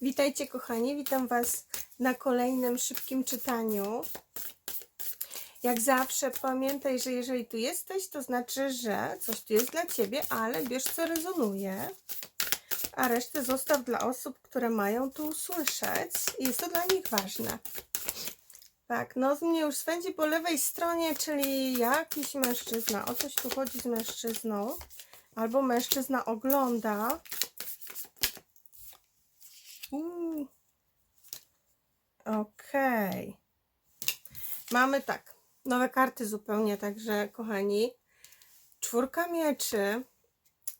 Witajcie kochani, witam Was na kolejnym szybkim czytaniu. Jak zawsze pamiętaj, że jeżeli tu jesteś, to znaczy, że coś tu jest dla Ciebie, ale bierz co rezonuje, a resztę zostaw dla osób, które mają tu usłyszeć i jest to dla nich ważne. Tak, nos mnie już swędzi po lewej stronie, czyli jakiś mężczyzna. O coś tu chodzi z mężczyzną. Albo mężczyzna ogląda. Okej. Mamy tak. Nowe karty zupełnie, także kochani. Czwórka mieczy.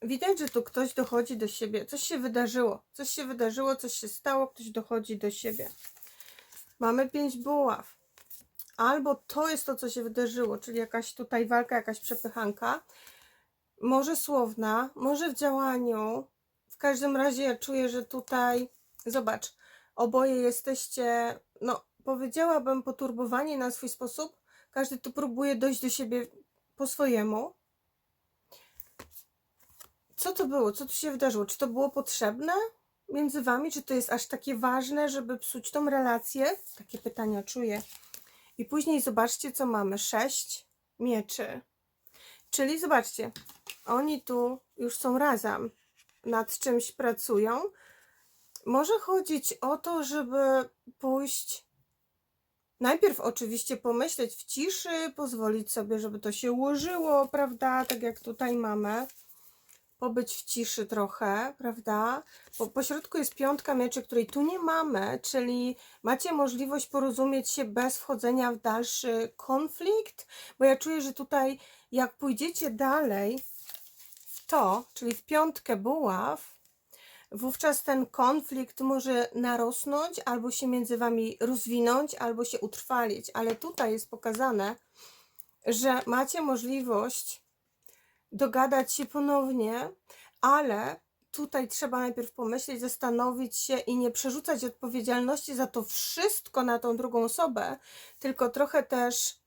Widać, że tu ktoś dochodzi do siebie. Coś się wydarzyło. Coś się wydarzyło, coś się stało, ktoś dochodzi do siebie. Mamy pięć buław. Albo to jest to, co się wydarzyło, czyli jakaś tutaj walka, jakaś przepychanka. Może słowna, może w działaniu. W każdym razie ja czuję, że tutaj, zobacz, oboje jesteście, no powiedziałabym, poturbowani na swój sposób. Każdy tu próbuje dojść do siebie po swojemu. Co to było? Co tu się wydarzyło? Czy to było potrzebne między wami? Czy to jest aż takie ważne, żeby psuć tą relację? Takie pytania czuję. I później zobaczcie, co mamy. Sześć mieczy. Czyli zobaczcie, oni tu już są razem, nad czymś pracują. Może chodzić o to, żeby pójść. Najpierw oczywiście pomyśleć w ciszy, pozwolić sobie, żeby to się ułożyło, prawda? Tak jak tutaj mamy. Pobyć w ciszy trochę, prawda? Bo po środku jest piątka mieczy, której tu nie mamy, czyli macie możliwość porozumieć się bez wchodzenia w dalszy konflikt, bo ja czuję, że tutaj jak pójdziecie dalej w to, czyli w piątkę buław, wówczas ten konflikt może narosnąć, albo się między wami rozwinąć, albo się utrwalić. Ale tutaj jest pokazane, że macie możliwość dogadać się ponownie, ale tutaj trzeba najpierw pomyśleć, zastanowić się i nie przerzucać odpowiedzialności za to wszystko na tą drugą osobę, tylko trochę też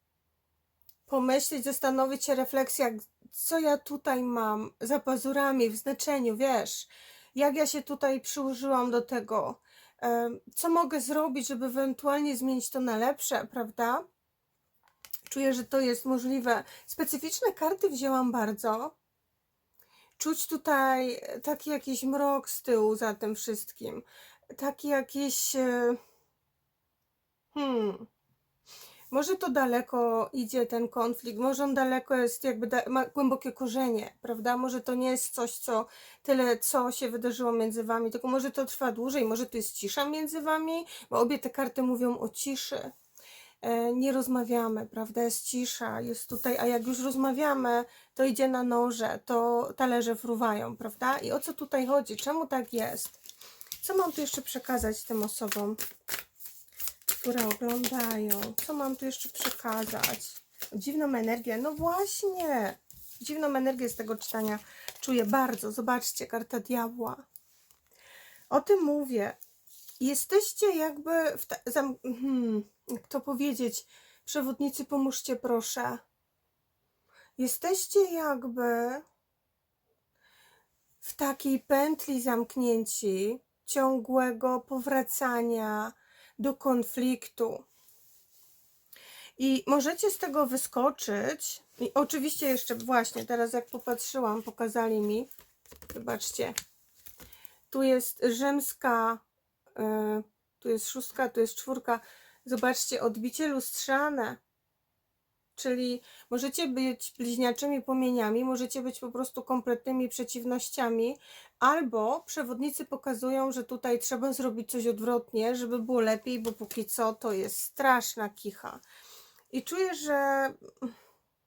pomyśleć, zastanowić się, refleksja, co ja tutaj mam za pazurami w znaczeniu, wiesz, jak ja się tutaj przyłożyłam do tego, co mogę zrobić, żeby ewentualnie zmienić to na lepsze, prawda? Czuję, że to jest możliwe. Specyficzne karty wzięłam bardzo. Czuć tutaj taki jakiś mrok z tyłu za tym wszystkim. Taki jakiś. e, Hmm. Może to daleko idzie ten konflikt, może on daleko jest, jakby da, ma głębokie korzenie, prawda? Może to nie jest coś, co tyle, co się wydarzyło między wami, tylko może to trwa dłużej, może to jest cisza między wami, bo obie te karty mówią o ciszy. E, nie rozmawiamy, prawda? Jest cisza, jest tutaj, a jak już rozmawiamy, to idzie na noże, to talerze fruwają, prawda? I o co tutaj chodzi? Czemu tak jest? Co mam tu jeszcze przekazać tym osobom, które oglądają? Co mam tu jeszcze przekazać? Dziwną energię. No właśnie! Dziwną energię z tego czytania czuję bardzo. Zobaczcie, karta diabła. O tym mówię. Jesteście jakby w zam, hmm, jak to powiedzieć? Przewodnicy, pomóżcie proszę. Jesteście jakby w takiej pętli zamknięci, ciągłego powracania do konfliktu. I możecie z tego wyskoczyć. I oczywiście jeszcze właśnie teraz jak popatrzyłam, pokazali mi, zobaczcie, tu jest rzymska, y, tu jest szóstka, tu jest czwórka. Zobaczcie, odbicie lustrzane. Czyli możecie być bliźniaczymi płomieniami, możecie być po prostu kompletnymi przeciwnościami, albo przewodnicy pokazują, że tutaj trzeba zrobić coś odwrotnie, żeby było lepiej, bo póki co to jest straszna kicha. I czuję, że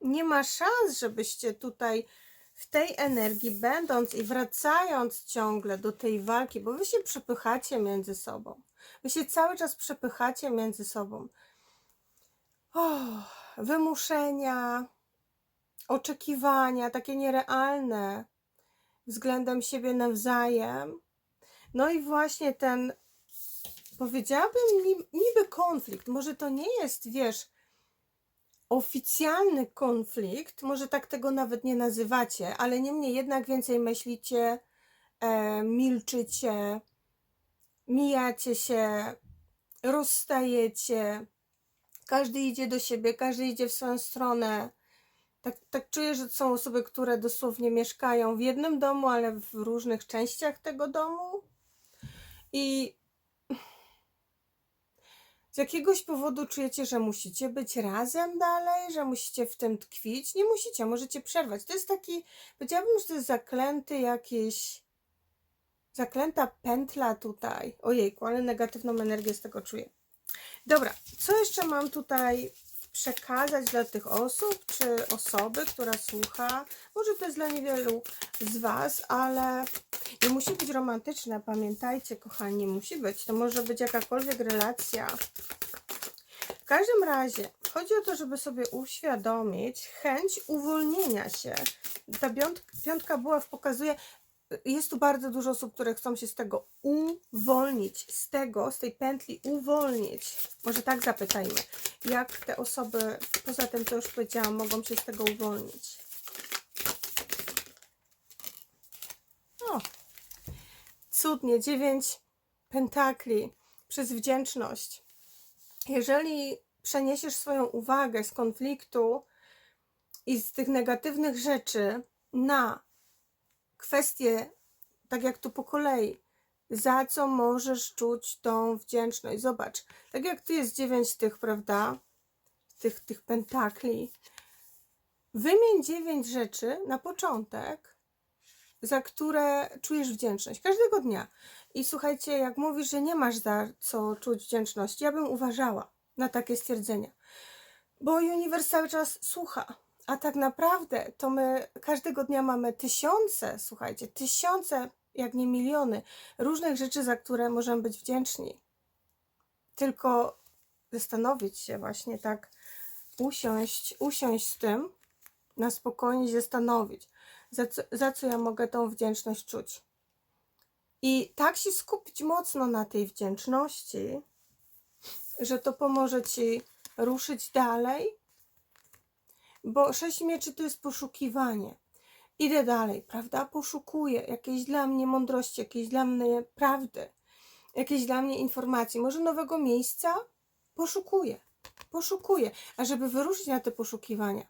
nie ma szans, żebyście tutaj w tej energii będąc i wracając ciągle do tej walki, bo wy się przepychacie między sobą. Wy się cały czas przepychacie między sobą. O, wymuszenia, oczekiwania, takie nierealne względem siebie nawzajem. No i właśnie ten, powiedziałabym, ni- niby konflikt. Może to nie jest, wiesz, oficjalny konflikt, może tak tego nawet nie nazywacie, ale niemniej jednak więcej myślicie, e, milczycie, mijacie się, rozstajecie, każdy idzie do siebie, każdy idzie w swoją stronę. Tak, tak czuję, że są osoby, które dosłownie mieszkają w jednym domu, ale w różnych częściach tego domu. I z jakiegoś powodu czujecie, że musicie być razem dalej, że musicie w tym tkwić. Nie musicie, możecie przerwać. To jest taki, powiedziałabym, że to jest zaklęty jakiś, zaklęta pętla tutaj. Ojejku, ale negatywną energię z tego czuję. Dobra, co jeszcze mam tutaj przekazać dla tych osób, czy osoby, która słucha? Może to jest dla niewielu z Was, ale nie musi być romantyczne, pamiętajcie, kochani, musi być. To może być jakakolwiek relacja. W każdym razie chodzi o to, żeby sobie uświadomić chęć uwolnienia się. Ta piątka, piątka buław pokazuje, jest tu bardzo dużo osób, które chcą się z tego uwolnić, z tego, z tej pętli uwolnić. Może tak zapytajmy, jak te osoby, poza tym co już powiedziałam, mogą się z tego uwolnić. O, cudnie, dziewięć pentakli przez wdzięczność. Jeżeli przeniesiesz swoją uwagę z konfliktu i z tych negatywnych rzeczy na kwestie, tak jak tu po kolei, za co możesz czuć tą wdzięczność. Zobacz, tak jak tu jest dziewięć tych, prawda, tych, tych pentakli, wymień dziewięć rzeczy na początek, za które czujesz wdzięczność każdego dnia. I słuchajcie, jak mówisz, że nie masz za co czuć wdzięczności, ja bym uważała na takie stwierdzenia, bo uniwers cały czas słucha a tak naprawdę to my każdego dnia mamy tysiące, słuchajcie, tysiące, jak nie miliony różnych rzeczy, za które możemy być wdzięczni. Tylko zastanowić się właśnie tak, usiąść, usiąść z tym, na spokojnie zastanowić, za co, za co ja mogę tą wdzięczność czuć. I tak się skupić mocno na tej wdzięczności, że to pomoże ci ruszyć dalej bo sześć mieczy to jest poszukiwanie. Idę dalej, prawda? Poszukuję jakiejś dla mnie mądrości, jakiejś dla mnie prawdy, jakiejś dla mnie informacji, może nowego miejsca? Poszukuję, poszukuję. A żeby wyruszyć na te poszukiwania,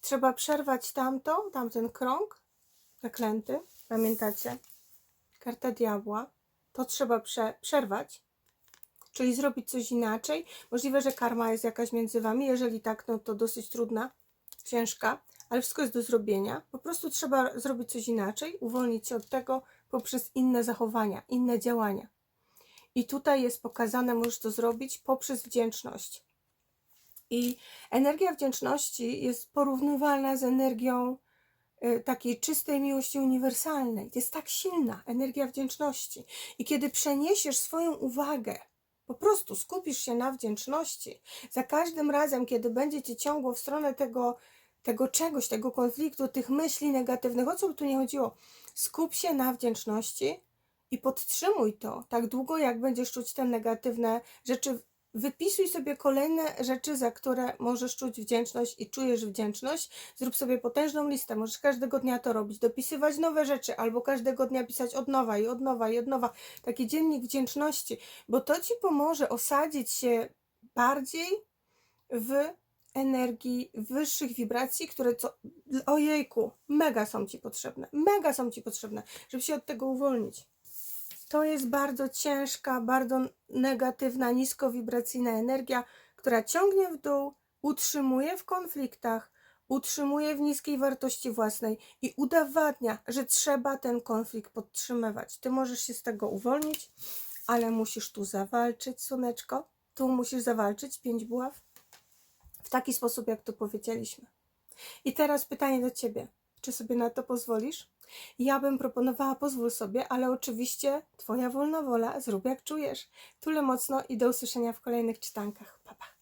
trzeba przerwać tamto, tamten krąg zaklęty, pamiętacie? Karta diabła. To trzeba prze, przerwać, czyli zrobić coś inaczej. Możliwe, że karma jest jakaś między wami. Jeżeli tak, no to dosyć trudna ciężka, ale wszystko jest do zrobienia. Po prostu trzeba zrobić coś inaczej, uwolnić się od tego poprzez inne zachowania, inne działania. I tutaj jest pokazane, możesz to zrobić poprzez wdzięczność. I energia wdzięczności jest porównywalna z energią y, takiej czystej miłości uniwersalnej. Jest tak silna energia wdzięczności. I kiedy przeniesiesz swoją uwagę, po prostu skupisz się na wdzięczności, za każdym razem, kiedy będzie cię ciągło w stronę tego, tego czegoś, tego konfliktu, tych myśli negatywnych, o co by tu nie chodziło, skup się na wdzięczności i podtrzymuj to tak długo, jak będziesz czuć te negatywne rzeczy. Wypisuj sobie kolejne rzeczy, za które możesz czuć wdzięczność i czujesz wdzięczność. Zrób sobie potężną listę. Możesz każdego dnia to robić, dopisywać nowe rzeczy, albo każdego dnia pisać od nowa i od nowa i od nowa. Taki dziennik wdzięczności, bo to ci pomoże osadzić się bardziej w energii, wyższych wibracji, które co, ojejku, mega są Ci potrzebne, mega są Ci potrzebne, żeby się od tego uwolnić. To jest bardzo ciężka, bardzo negatywna, niskowibracyjna energia, która ciągnie w dół, utrzymuje w konfliktach, utrzymuje w niskiej wartości własnej i udowadnia, że trzeba ten konflikt podtrzymywać. Ty możesz się z tego uwolnić, ale musisz tu zawalczyć, słoneczko. Tu musisz zawalczyć, pięć buław w taki sposób, jak to powiedzieliśmy. I teraz pytanie do Ciebie. Czy sobie na to pozwolisz? Ja bym proponowała, pozwól sobie, ale oczywiście Twoja wolna wola, zrób jak czujesz. Tule mocno i do usłyszenia w kolejnych czytankach. Pa, pa.